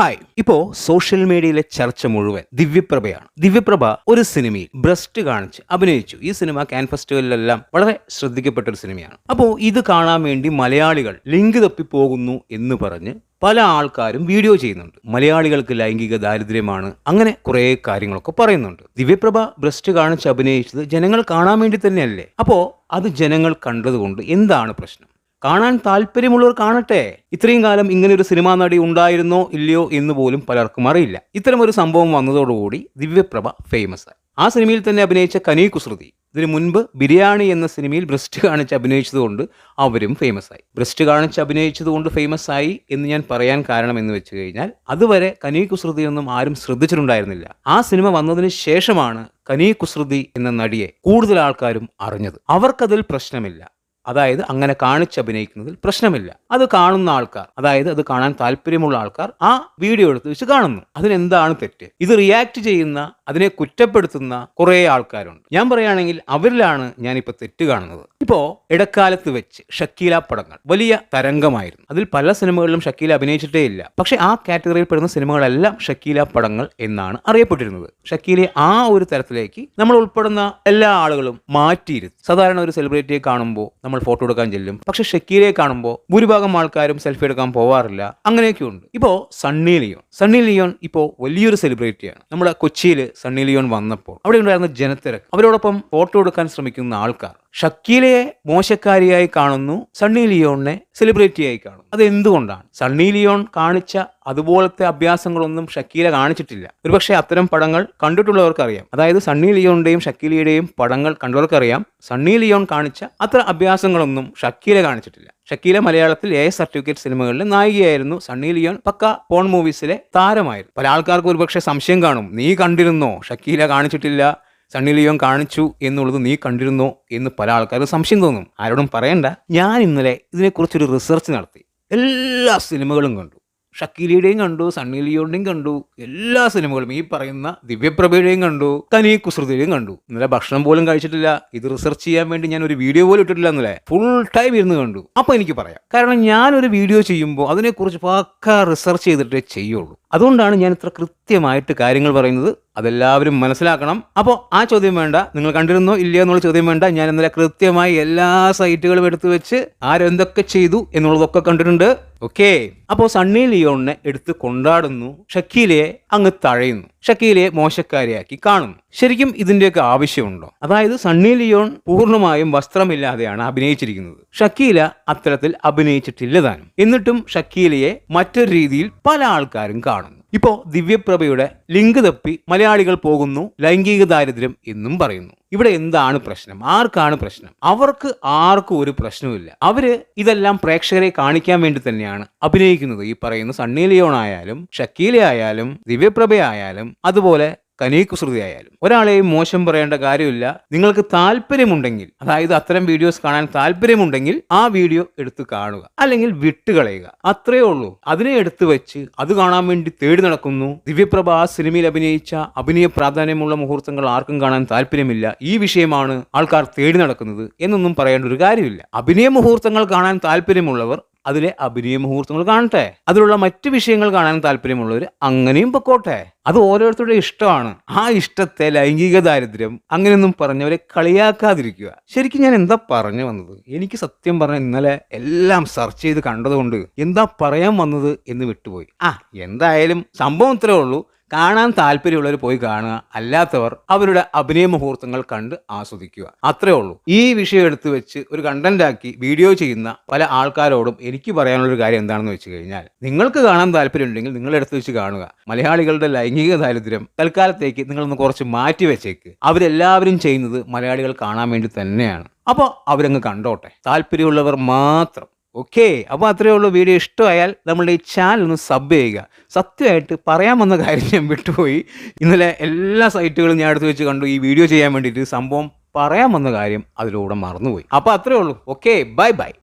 Hi ഇപ്പോ social മീഡിയയിലെ ചർച്ച മുഴുവൻ ദിവ്യപ്രഭയാണ്. ദിവ്യപ്രഭ ഒരു സിനിമയിൽ ബ്രസ്റ്റ് കാണിച്ച് അഭിനയിച്ചു. ഈ സിനിമ കാൻ ഫെസ്റ്റിവലിലെല്ലാം വളരെ ശ്രദ്ധിക്കപ്പെട്ട ഒരു സിനിമയാണ്. അപ്പോൾ ഇത് കാണാൻ വേണ്ടി മലയാളികൾ ലിങ്ക് തപ്പി പോകുന്നു എന്ന് പറഞ്ഞ് പല ആൾക്കാരും വീഡിയോ ചെയ്യുന്നുണ്ട്. മലയാളികൾക്ക് ലൈംഗിക ദാരിദ്ര്യമാണ്. അങ്ങനെ കുറേ കാര്യങ്ങളൊക്കെ പറയുന്നുണ്ട്. ദിവ്യപ്രഭ ബ്രസ്റ്റ് കാണിച്ച് അഭിനയിച്ചത് ജനങ്ങൾ കാണാൻ വേണ്ടി തന്നെയല്ലേ? അപ്പോൾ അത് ജനങ്ങൾ കണ്ടതുകൊണ്ട് എന്താണ് പ്രശ്നം? കാണാൻ താല്പര്യമുള്ളവർ കാണട്ടെ. ഇത്രയും കാലം ഇങ്ങനെ ഒരു സിനിമാ നടി ഉണ്ടായിരുന്നോ ഇല്ലയോ എന്ന് പോലും പലർക്കും അറിയില്ല. ഇത്തരം ഒരു സംഭവം വന്നതോടുകൂടി ദിവ്യപ്രഭ ഫേമസ് ആയി. ആ സിനിമയിൽ തന്നെ അഭിനയിച്ച കനി കുസൃതി ഇതിനു മുൻപ് ബിരിയാണി എന്ന സിനിമയിൽ ബ്രസ്റ്റ് കാണിച്ച് അഭിനയിച്ചതുകൊണ്ട് അവരും ഫേമസ് ആയി. ബ്രസ്റ്റ് കാണിച്ച് അഭിനയിച്ചതുകൊണ്ട് ഫേമസ് ആയി എന്ന് ഞാൻ പറയാൻ കാരണം എന്ന് വെച്ച് കഴിഞ്ഞാൽ അതുവരെ കനി കുസൃതിയൊന്നും ആരും ശ്രദ്ധിച്ചിട്ടുണ്ടായിരുന്നില്ല. ആ സിനിമ വന്നതിന് ശേഷമാണ് കനി കുസൃതി എന്ന നടിയെ കൂടുതൽ ആൾക്കാരും അറിഞ്ഞത്. അവർക്കതിൽ പ്രശ്നമില്ല. അതായത് അങ്ങനെ കാണിച്ചഭിനയിക്കുന്നതിൽ പ്രശ്നമില്ല. അത് കാണുന്ന ആൾക്കാർ അതായത് അത് കാണാൻ താല്പര്യമുള്ള ആൾക്കാർ ആ വീഡിയോ എടുത്ത് വെച്ച് കാണുന്നു. അതിനെന്താണ് തെറ്റ്? ഇത് റിയാക്ട് ചെയ്യുന്ന അതിനെ കുറ്റപ്പെടുത്തുന്ന കുറേ ആൾക്കാരുണ്ട്. ഞാൻ പറയുകയാണെങ്കിൽ അവരിലാണ് ഞാനിപ്പോൾ തെറ്റ് കാണുന്നത്. ഇപ്പോൾ ഇടക്കാലത്ത് വെച്ച് ഷക്കീല പടങ്ങൾ വലിയ തരംഗമായിരുന്നു. അതിൽ പല സിനിമകളിലും ഷക്കീല അഭിനയിച്ചിട്ടേ ഇല്ല. പക്ഷെ ആ കാറ്റഗറിയിൽ പെടുന്ന സിനിമകളെല്ലാം ഷക്കീല പടങ്ങൾ എന്നാണ് അറിയപ്പെട്ടിരുന്നത്. ഷക്കീലെ ആ ഒരു തരത്തിലേക്ക് നമ്മൾ ഉൾപ്പെടുന്ന എല്ലാ ആളുകളും മാറ്റിയിരുന്നു സാധാരണ ഒരു സെലിബ്രിറ്റിയെ കാണുമ്പോൾ നമ്മൾ ഫോട്ടോ എടുക്കാൻ ചെല്ലും. പക്ഷെ ഷക്കീലയെ കാണുമ്പോൾ ഭൂരിഭാഗം ആൾക്കാരും സെൽഫി എടുക്കാൻ പോവാറില്ല. അങ്ങനെയൊക്കെ ഉണ്ട്. ഇപ്പോൾ സണ്ണി ലിയോൺ. സണ്ണി ലിയോൺ ഇപ്പോൾ വലിയൊരു സെലിബ്രിറ്റിയാണ് നമ്മുടെ കൊച്ചിയിൽ സണ്ണി ലിയോൺ വന്നപ്പോൾ അവിടെ ഉണ്ടായിരുന്ന ജനത്തിരക്ക് അവരോടൊപ്പം ഫോട്ടോ എടുക്കാൻ ശ്രമിക്കുന്ന ആൾക്കാർ ഷക്കീലയെ മോശക്കാരിയായി കാണുന്നു സണ്ണി ലിയോണിനെ സെലിബ്രിറ്റിയായി കാണുന്നു. അത് എന്തുകൊണ്ടാണ് സണ്ണി ലിയോൺ കാണിച്ച അതുപോലത്തെ അഭ്യാസങ്ങളൊന്നും ഷക്കീല കാണിച്ചിട്ടില്ല. ഒരുപക്ഷെ അത്തരം പടങ്ങൾ കണ്ടിട്ടുള്ളവർക്കറിയാം. അതായത് സണ്ണി ലിയോണിന്റെയും ഷക്കീലയുടെയും പടങ്ങൾ കണ്ടവർക്കറിയാം സണ്ണി ലിയോൺ കാണിച്ച അത്ര അഭ്യാസങ്ങളൊന്നും ഷക്കീല കാണിച്ചിട്ടില്ല. ഷക്കീല മലയാളത്തിൽ എ സർട്ടിഫിക്കറ്റ് സിനിമകളിലെ നായികയായിരുന്നു സണ്ണി ലിയോൺ. പക്ക പോൺ മൂവീസിലെ താരമായിരുന്നു. പല ആൾക്കാർക്കും ഒരുപക്ഷെ സംശയം കാണും. നീ കണ്ടിരുന്നോ? ഷക്കീല കാണിച്ചിട്ടില്ല. സണ്ണി ലിയോൺ കാണിച്ചു എന്നുള്ളത് നീ കണ്ടിരുന്നോ എന്ന് പല ആൾക്കാരും സംശയം തോന്നും. ആരോടും പറയണ്ട. ഞാൻ ഇന്നലെ ഇതിനെക്കുറിച്ചൊരു റിസർച്ച് നടത്തി. എല്ലാ സിനിമകളും കണ്ടു. ഷക്കീലിയുടെയും കണ്ടു സണ്ണി ലിയോണിന്റെയും കണ്ടു എല്ലാ സിനിമകളും. ഈ പറയുന്ന ദിവ്യപ്രഭയുടെയും കണ്ടു കനി കുസൃതിയുടെയും കണ്ടു. ഇന്നലെ ഭക്ഷണം പോലും കഴിച്ചിട്ടില്ല. ഇത് റിസർച്ച് ചെയ്യാൻ വേണ്ടി ഞാൻ ഒരു വീഡിയോ പോലും ഇട്ടിട്ടില്ല എന്നല്ലേ ഫുൾ ടൈം ഇരുന്ന് കണ്ടു. അപ്പൊ എനിക്ക് പറയാം. കാരണം ഞാനൊരു വീഡിയോ ചെയ്യുമ്പോൾ അതിനെക്കുറിച്ച് പക്ക റിസർച്ച് ചെയ്തിട്ടേ ചെയ്യുള്ളൂ. അതുകൊണ്ടാണ് ഞാൻ ഇത്ര കൃത്യമായിട്ട് കാര്യങ്ങൾ പറയുന്നത്. അതെല്ലാവരും മനസ്സിലാക്കണം. അപ്പോൾ ആ ചോദ്യം വേണ്ട. നിങ്ങൾ കണ്ടിരുന്നോ ഇല്ലയോ എന്നുള്ള ചോദ്യം വേണ്ട. ഞാൻ ഇന്നലെ കൃത്യമായി എല്ലാ സൈറ്റുകളും എടുത്തു വെച്ച് ആരെന്തൊക്കെ ചെയ്തു എന്നുള്ളതൊക്കെ കണ്ടിട്ടുണ്ട്. ഓക്കെ. അപ്പോൾ സണ്ണി ലിയോണിനെ എടുത്ത് കൊണ്ടാടുന്നു. ഷക്കീലയെ അങ്ങ് തഴയുന്നു. ഷക്കീലയെ മോശക്കാരിയാക്കി കാണുന്നു. ശരിക്കും ഇതിന്റെയൊക്കെ ആവശ്യമുണ്ടോ? അതായത് സണ്ണി ലിയോൺ പൂർണമായും വസ്ത്രമില്ലാതെയാണ് അഭിനയിച്ചിരിക്കുന്നത്. ഷക്കീല അത്തരത്തിൽ അഭിനയിച്ചിട്ടില്ല താനും. എന്നിട്ടും ഷക്കീലയെ മറ്റൊരു രീതിയിൽ പല ആൾക്കാരും കാണുന്നു. ഇപ്പോ ദിവ്യപ്രഭയുടെ ലിങ്ക് തപ്പി മലയാളികൾ പോകുന്നു ലൈംഗിക ദാരിദ്ര്യം എന്നും പറയുന്നു. ഇവിടെ എന്താണ് പ്രശ്നം? ആർക്കാണ് പ്രശ്നം? അവർക്ക് ആർക്കും ഒരു പ്രശ്നവുമില്ല. അവർ ഇതെല്ലാം പ്രേക്ഷകരെ കാണിക്കാൻ വേണ്ടി തന്നെയാണ് അഭിനയിക്കുന്നത്. ഈ പറയുന്ന സണ്ണി ലിയോൺ ആയാലും ഷക്കീല ആയാലും ദിവ്യപ്രഭ ആയാലും അതുപോലെ കനീകുസൃതി ശ്രുതിയായാലും. ഒരാളെയും മോശം പറയേണ്ട കാര്യമില്ല. നിങ്ങൾക്ക് താല്പര്യമുണ്ടെങ്കിൽ അതായത് അത്തരം വീഡിയോസ് കാണാൻ താല്പര്യമുണ്ടെങ്കിൽ ആ വീഡിയോ എടുത്ത് കാണുക. അല്ലെങ്കിൽ വിട്ടുകളയുക. അത്രയേ ഉള്ളൂ. അതിനെ എടുത്തു വെച്ച് അത് കാണാൻ വേണ്ടി തേടി നടക്കുന്നു. ദിവ്യപ്രഭ ആ സിനിമയിൽ അഭിനയിച്ച അഭിനയ പ്രാധാന്യമുള്ള മുഹൂർത്തങ്ങൾ ആർക്കും കാണാൻ താല്പര്യമില്ല. ഈ വിഷയമാണ് ആൾക്കാർ തേടി നടക്കുന്നത് എന്നൊന്നും പറയേണ്ട ഒരു കാര്യമില്ല. അഭിനയ മുഹൂർത്തങ്ങൾ കാണാൻ താല്പര്യമുള്ളവർ അതിലെ അഭിനയ മുഹൂർത്തങ്ങൾ കാണട്ടെ. അതിലുള്ള മറ്റ് വിഷയങ്ങൾ കാണാൻ താല്പര്യമുള്ളവർ അങ്ങനെയും പൊക്കോട്ടെ. അത് ഓരോരുത്തരുടെ ഇഷ്ടമാണ്. ആ ഇഷ്ടത്തെ ലൈംഗിക ദാരിദ്ര്യം അങ്ങനെയൊന്നും പറഞ്ഞവരെ കളിയാക്കാതിരിക്കുക. ശരിക്കും ഞാൻ എന്താ പറഞ്ഞു വന്നത്? എനിക്ക് സത്യം പറഞ്ഞ ഇന്നലെ എല്ലാം സെർച്ച് ചെയ്ത് കണ്ടതുകൊണ്ട് എന്താ പറയാൻ വന്നത് എന്ന് വിട്ടുപോയി. ആ എന്തായാലും സംഭവം ഇത്രേ ഉള്ളൂ. കാണാൻ താല്പര്യമുള്ളവർ പോയി കാണുക. അല്ലാത്തവർ അവരുടെ അഭിനയ മുഹൂർത്തങ്ങൾ കണ്ട് ആസ്വദിക്കുക. അത്രേ ഉള്ളൂ. ഈ വിഷയം എടുത്തു വെച്ച് ഒരു കണ്ടന്റ് ആക്കി വീഡിയോ ചെയ്യുന്ന പല ആൾക്കാരോടും എനിക്ക് പറയാനുള്ള ഒരു കാര്യം എന്താണെന്ന് വെച്ച് കഴിഞ്ഞാൽ നിങ്ങൾക്ക് കാണാൻ താല്പര്യമുണ്ടെങ്കിൽ നിങ്ങൾ എടുത്തു വെച്ച് കാണുക. മലയാളികളുടെ ലൈംഗിക ദാരിദ്ര്യം തൽക്കാലത്തേക്ക് നിങ്ങളൊന്ന് കുറച്ച് മാറ്റി വെച്ചേക്ക്. അവരെല്ലാവരും ചെയ്യുന്നത് മലയാളികൾ കാണാൻ വേണ്ടി തന്നെയാണ്. അപ്പോൾ അവരങ്ങ് കണ്ടോട്ടെ. താല്പര്യമുള്ളവർ മാത്രം ഓക്കെ അപ്പോൾ അത്രയേ ഉള്ളൂ. വീഡിയോ ഇഷ്ടമായാൽ നമ്മളുടെ ഈ ചാനൽ ഒന്ന് സബ് ചെയ്യുക. സത്യമായിട്ട് പറയാൻ വന്ന കാര്യം ഞാൻ വിട്ടുപോയി. ഇന്നലെ എല്ലാ സൈറ്റുകളും ഞാൻ എടുത്ത് വെച്ച് കണ്ടു. ഈ വീഡിയോ ചെയ്യാൻ വേണ്ടിയിട്ട് സംഭവം പറയാൻ വന്ന കാര്യം അതിലൂടെ മറന്നുപോയി. അപ്പോൾ അത്രയേ ഉള്ളൂ. Okay bye bye